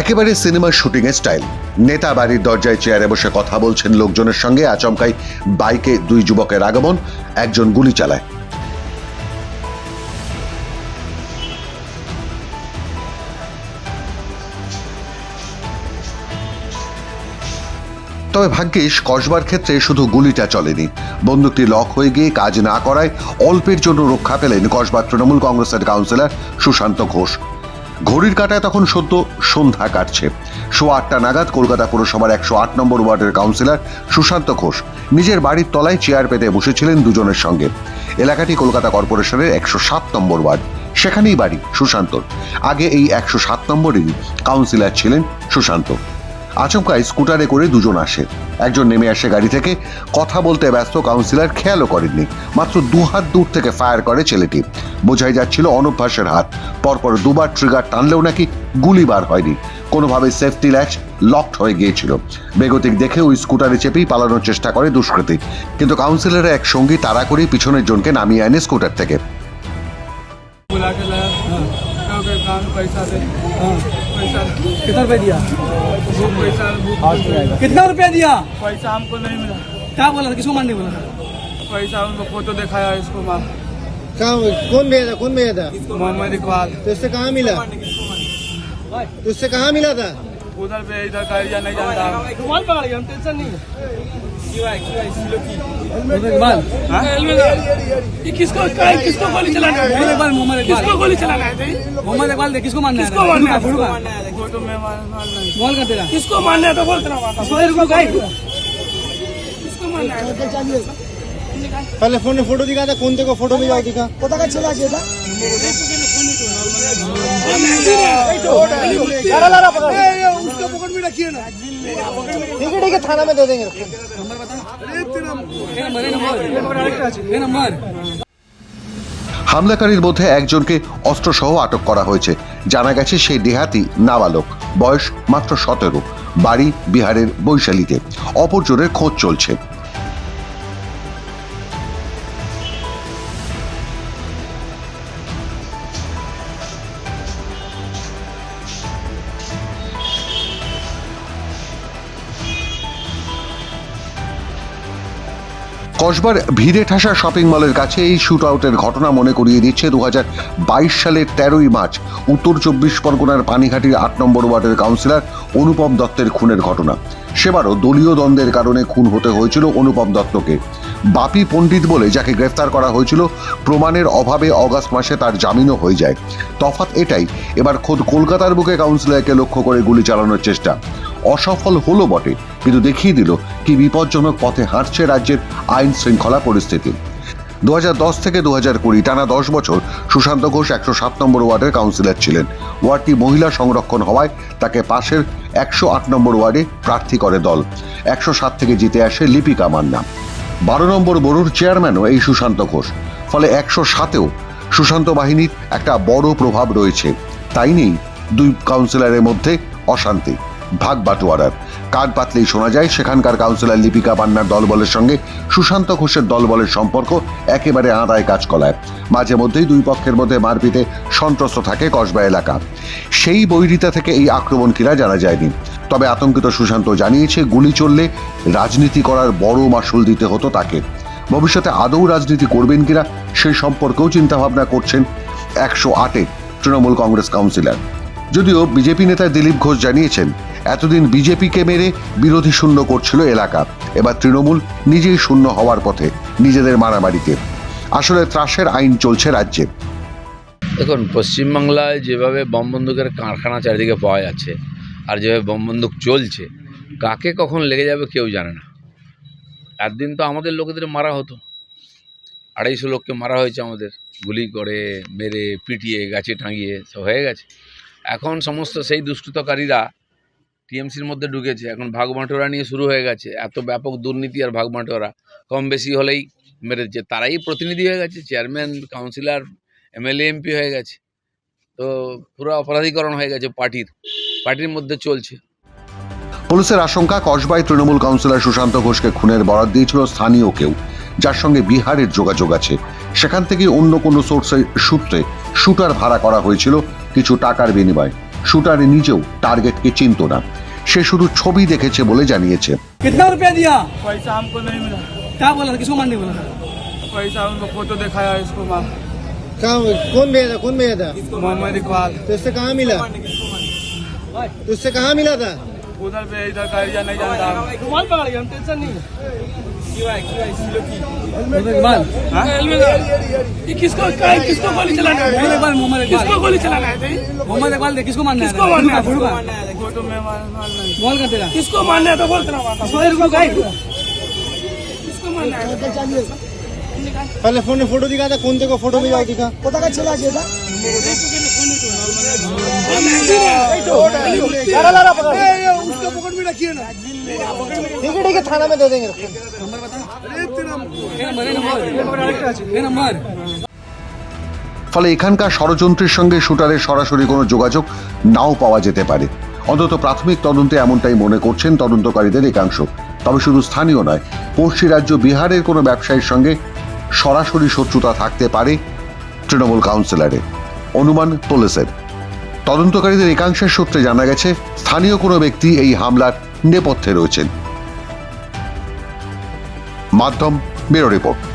একেবারে সিনেমার শুটিং এর স্টাইল। নেতা বাড়ির দরজায় চেয়ারে বসে কথা বলছেন লোকজনের সঙ্গে, আচমকাই বাইকে দুই যুবকের আগমন, একজন গুলি চালায়। তবে ভাগ্যিস, কসবার ক্ষেত্রে শুধু গুলিটা চলেনি। বন্দুকটি লক হয়ে গিয়ে কাজ না করায় অল্পের জন্য রক্ষা পেলেন কসবার তৃণমূল কংগ্রেসের কাউন্সিলর সুশান্ত ঘোষ। ঘড়ির কাটায় তখন সদ্য সন্ধ্যা কাটছে। সোয়া আটটা নাগাদ কলকাতা পুরসভার একশো আট নম্বর ওয়ার্ডের কাউন্সিলর সুশান্ত ঘোষ নিজের বাড়ির তলায় চেয়ার পেতে বসেছিলেন দুজনের সঙ্গে। এলাকাটি কলকাতা কর্পোরেশনের একশো সাত নম্বর ওয়ার্ড। সেখানেই বাড়ি সুশান্তর। আগে এই একশো সাত নম্বরেরই কাউন্সিলর ছিলেন সুশান্ত। আচমকাই স্কুটারে করে দুজন আসে একজন নেমে আসে গাড়ি থেকে কথা বলতে ব্যস্ত কাউন্সিলর খেয়ালও করেননি মাত্র দু হাত দূর থেকে ফায়ার করে ছেলেটি বোঝাই যাচ্ছিল অনভ্যাসের হাত পরপর দুবার ট্রিগার টানলেও নাকি গুলি বার হয়নি কোনোভাবে সেফটি ল্যাচ লকড হয়ে গিয়েছিল বেগতিক দেখে ওই স্কুটারে চেপেই পালানোর চেষ্টা করে দুষ্কৃতী কিন্তু কাউন্সিলরের এক সঙ্গী তাড়া করেই পিছনের জনকে নামিয়ে আনে স্কুটার থেকে बुला के लाया कहा के काम पैसा दे पैसा कितना रुपए दिया वो पैसा वो कितना रुपया दिया? पैसा हमको नहीं मिला। क्या बोला था? किसको मारने बोला था? पैसा हमको फ़ोटो दिखाया इसको मार। कहाँ कौन भेजा था? कौन भेजा था? मोहम्मद इकबाल। तो इससे कहाँ मिला? तो इससे कहाँ मिला था? उधर पे इधर का एरिया नहीं जानता रुमाल पकड़ गया हम टेंशन नहीं इकबाल ये किसको क्या- किसको गोली चलाना है मोहम्मद इकबाल मोहम्मद किसको इकबाल गोली चलाना है भाई? मोहम्मद इकबाल दे किसको मारना है किसको मारना है? फुड़का, फोटो में मार मार नहीं मोहल कर तेरा किसको मारना है तो बोलते ना वहाँ का। इसको रुको गाइड किसको मारना है पहले फोन में फोटो दिखा था कौन को फोटो में जाओ दिखा ठीक है ठीक है थाना में दे देंगे A number A number A number হামলাকারীর মধ্যে একজনকে অস্ত্রসহ আটক করা হয়েছে জানা গেছে সেই দেহাতি নাবালক বয়স মাত্র সতেরো বাড়ি বিহারের বৈশালীতে অপরজনের খোঁজ চলছে কসবার ভিড়ে ঠাসা শপিং মলের কাছে এই শুট আউটের ঘটনা মনে করিয়ে দিচ্ছে দু হাজার বাইশ সালের তেরোই মার্চ। উত্তর চব্বিশ পরগনার পানিঘাটির আট নম্বর ওয়ার্ডের কাউন্সিলর অনুপম দত্তের খুনের ঘটনা। সেবারও দলীয় দ্বন্দ্বের কারণে খুন হতে হয়েছিল অনুপম দত্তকে। বাপি পণ্ডিত বলে যাকে গ্রেফতার করা হয়েছিল, প্রমাণের অভাবে অগাস্ট মাসে তার জামিনও হয়ে যায়। তফাৎ এটাই, এবার খোদ কলকাতার বুকে কাউন্সিলরকে লক্ষ্য করে গুলি চালানোর চেষ্টা। অসফল হলো বটে। কিন্তু দেখিয়ে দিল কি বিপজ্জনক পথে হাঁটছে রাজ্যের আইন শৃঙ্খলা পরিস্থিতি। দু হাজার দশ থেকে দু কুড়ি টানা দশ বছর সুশান্ত ঘোষ একশো সাত নম্বর ওয়ার্ডের কাউন্সিলর ছিলেন। ওয়ার্ডটি মহিলা সংরক্ষণ হওয়ায় তাকে পাশের একশো আট নম্বর ওয়ার্ডে প্রার্থী করে দল। একশো সাত থেকে জিতে আসে লিপিকা মান্না। বারো নম্বর বড়ুর চেয়ারম্যানও এই সুশান্ত ঘোষ। ফলে একশো সাতেও সুশান্ত বাহিনীর একটা বড় প্রভাব রয়েছে। তাই নেই দুই কাউন্সিলরের মধ্যে অশান্তি। ভাগ বাটোয়ারার। কান পাতলেই শোনা যায়, সেখানকার কাউন্সিলর লিপিকা পান্নার দলবলের সঙ্গে সুশান্ত ঘোষের দলবলের সম্পর্ক একেবারে আদায় কাজ কলায় মাঝে মধ্যেই দুই পক্ষের মধ্যে মারপিটে সন্ত্রস্ত থাকে কসবা এলাকা। সেই বৈরিতা থেকে এই আক্রমণ কিনা জানা যায়নি। তবে আতঙ্কিত সুশান্ত জানিয়েছে, গুলি চললে রাজনীতি করার বড় মাসুল দিতে হতো তাকে। ভবিষ্যতে আদৌ রাজনীতি করবেন কিনা সেই সম্পর্কেও চিন্তাভাবনা করছেন একশো আটে তৃণমূল কংগ্রেস কাউন্সিলর যদিও বিজেপি নেতা দিলীপ ঘোষ জানিয়েছেন, এতদিন বিজেপিকে মেরে বিরোধী শূন্য করছিল এলাকা। এবার তৃণমূল নিজেই শূন্য হওয়ার পথে নিজেদের মারামারিতে। আসলে ত্রাসের আইন চলছে রাজ্যে। দেখুন, পশ্চিমবাংলায় যেভাবে বম বন্দুকের কারখানা চারিদিকে পাওয়া যাচ্ছে আর যেভাবে বম বন্দুক চলছে, কাকে কখন লেগে যাবে কেউ জানে না। একদিন তো আমাদের লোকেদের মারা হতো। আড়াইশো লোককে মারা হয়েছে আমাদের। গুলি করে, মেরে, পিটিয়ে, গাছে টাঙিয়ে সব হয়ে গেছে। এখন সমস্ত সেই দুষ্কৃতকারীরা টিএমসির মধ্যে ঢুকেছে। এখন ভাগবাঁটোরা নিয়ে শুরু হয়ে গেছে। এত ব্যাপক দুর্নীতি আর ভাগবাঁটোরা কম বেশি হলেই মেরেছে। তারাই প্রতিনিধি হয়ে গেছে। চেয়ারম্যান, কাউন্সিলর, এমএলএ, এমপি হয়ে গেছে। তো পুরো অপরাধীকরণ হয়ে গেছে পার্টির। পার্টির মধ্যে চলছে। পুলিশের আশঙ্কা, কসবায় তৃণমূল কাউন্সিলর সুশান্ত ঘোষকে খুনের বরাদ দিয়েছিল স্থানীয় কেউ, যার সঙ্গে বিহারের যোগাযোগ আছে। সেখান থেকে অন্য কোনো সোর্সের সূত্রে শুটার ভাড়া করা হয়েছিল কিছু টাকার বিনিময়ে শুটার নিজেও টার্গেটকে চিনত না সে শুধু ছবি দেখেছে বলে জানিয়েছে कितना रुपया दिया पैसा हमको नहीं मिला क्या बोला था किसको मारने बोला था पैसा उनको फोटो दिखाया इसको मार कहाँ कौन भेजा था कौन भेजा था मोहम्मद इकबाल तो इससे कहाँ मिला तो इससे कहाँ मिला था उधर पे इधर का एरिया नहीं जानता रुमाल पकड़ गया हम टेंशन नहीं है। हाँ? ये किसको किसको गोली चलाना है? मोहम्मद इकबाल मोहम्मद किसको इकबाल गोली चलाना है मोहम्मद इकबाल दे किसको मारना है? किसको मारना है? नहीं। मोबाइल कर तेरा। किसको मारना है तो बोल तेरा बात इसको रुको गाइड। किसको मारना है? पहले फोन में फोटो दिखा था कौन देखो फोटो भी जाओ दिखा ठीक है ठीक है थाना में दे देंगे ये नंबर ये नंबर ये नंबर ফলে এখানকার ষড়যন্ত্রের সঙ্গে শুটারের সরাসরি কোনো যোগাযোগ নাও পাওয়া যেতে পারে অন্তত প্রাথমিক তদন্তে এমনটাই মনে করছেন তদন্তকারীদের একাংশ তবে শুধু স্থানীয় নয় পড়শি রাজ্য বিহারের কোনো ব্যবসায়ীর সঙ্গে সরাসরি শত্রুতা থাকতে পারে তৃণমূল কাউন্সিলরের অনুমান পুলিশের তদন্তকারীদের একাংশের সূত্রে জানা গেছে, স্থানীয় কোনো ব্যক্তি এই হামলার নেপথ্যে রয়েছেন। মাধ্যম ব্যুরো রিপোর্ট।